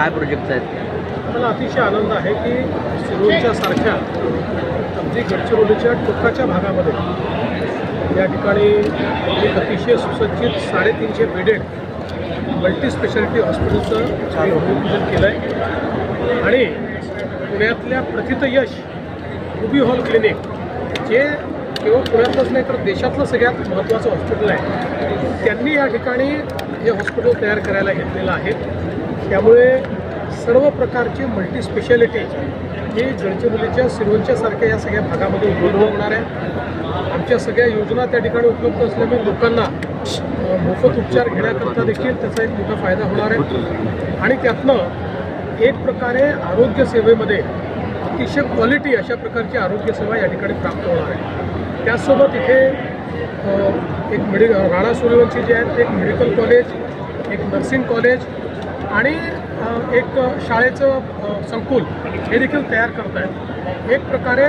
काय प्रोजेक्ट आहेत? मला अतिशय आनंद आहे की सिरोंच्या सारख्या अगदी गडचिरोलीच्या टोकाच्या भागामध्ये या ठिकाणी एक अतिशय सुसज्जित साडेतीनशे बेडेड मल्टी स्पेशालिटी हॉस्पिटलचं आम्ही भूमिपूजन केलं आहे आणि पुण्यातल्या प्रथित यश रुबी हॉल क्लिनिक जे केवळ पुण्यातलंच नाही तर देशातलं सगळ्यात महत्त्वाचं हॉस्पिटल आहे त्यांनी या ठिकाणी हे हॉस्पिटल तयार करायला घेतलेलं आहे. त्यामुळे सर्व प्रकारची मल्टी स्पेशालिटी ही गडचिरोलीच्या सिरोंच्या सारख्या या सगळ्या भागामध्ये उपलब्ध होणार आहे. आमच्या सगळ्या योजना त्या ठिकाणी उपलब्ध असल्यामुळे लोकांना मोफत उपचार घेण्याकरता देखील त्याचा एक मोठा फायदा होणार आहे. आणि त्यातनं एक प्रकारे आरोग्य सेवेमध्ये अतिशय क्वालिटी अशा प्रकारची आरोग्य सेवा या ठिकाणी प्राप्त होणार आहे. त्याचसोबत इथे एक मेडि राणा सूर्यवंशी जे आहेत एक मेडिकल कॉलेज एक नर्सिंग कॉलेज आणि एक शाळेचं संकुल हे देखील तयार करत आहेत. एक प्रकारे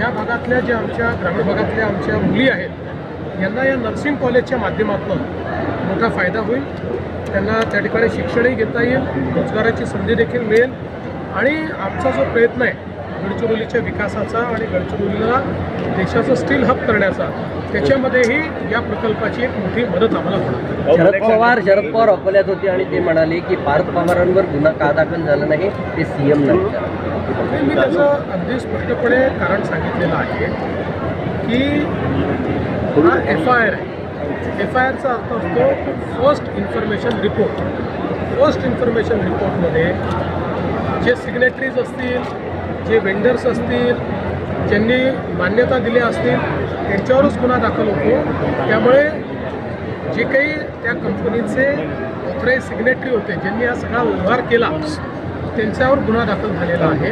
या भागातल्या ज्या आमच्या ग्रामीण भागातल्या आमच्या मुली आहेत यांना या नर्सिंग कॉलेजच्या माध्यमातून मोठा फायदा होईल. त्यांना त्या ठिकाणी शिक्षणही घेता येईल रोजगाराची संधी देखील मिळेल. आणि आमचा जो प्रयत्न आहे गडचिरोलीच्या विकासाचा आणि गडचिरोलीला देशाचं स्टील हब करण्याचा त्याच्यामध्येही या प्रकल्पाची एक मोठी मदत आम्हाला होणार. शरद पवार शरद पवार अकोल्यात होते आणि ते म्हणाले की पार्थ पवारांवर गुन्हा का दाखल झाला नाही ते सीएम नाही. नाही, मी त्याचं अगदी स्पष्टपणे कारण सांगितलेलं आहे की हा एफ आय आर आहे. एफ आय आरचा अर्थ असतो first information report first information रिपोर्टमध्ये जे सिग्नेटरीज असतील जे वेंडर्स असतील ज्यांनी मान्यता दिल्या असतील त्यांच्यावरच गुन्हा दाखल होतो. त्यामुळे जे काही त्या कंपनीचे ऑथराईज सिग्नेटरी होते ज्यांनी हा सगळा व्यवहार केला त्यांच्यावर गुन्हा दाखल झालेला आहे.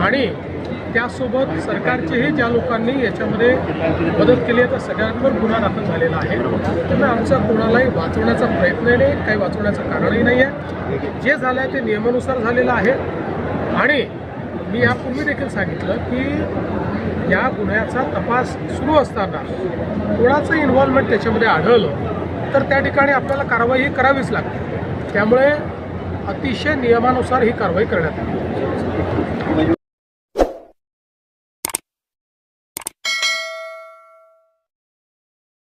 आणि त्यासोबत सरकारचेही ज्या लोकांनी याच्यामध्ये मदत केली आहे त्या सगळ्यांवर गुन्हा दाखल झालेला आहे. त्यामुळे आमचा कोणालाही वाचवण्याचा प्रयत्नही नाही काही वाचवण्याचं कारणही नाही आहे जे झालं आहे ते नियमानुसार झालेलं आहे. आणि मी यापूर्वी देखील सांगितलं की या गुन्ह्याचा तपास सुरू असताना कोणाचं इन्व्हॉल्वमेंट त्याच्यामध्ये आढळलं तर त्या ठिकाणी आपल्याला कारवाई ही करावीच लागते. त्यामुळे अतिशय नियमानुसार ही कारवाई करण्यात आली.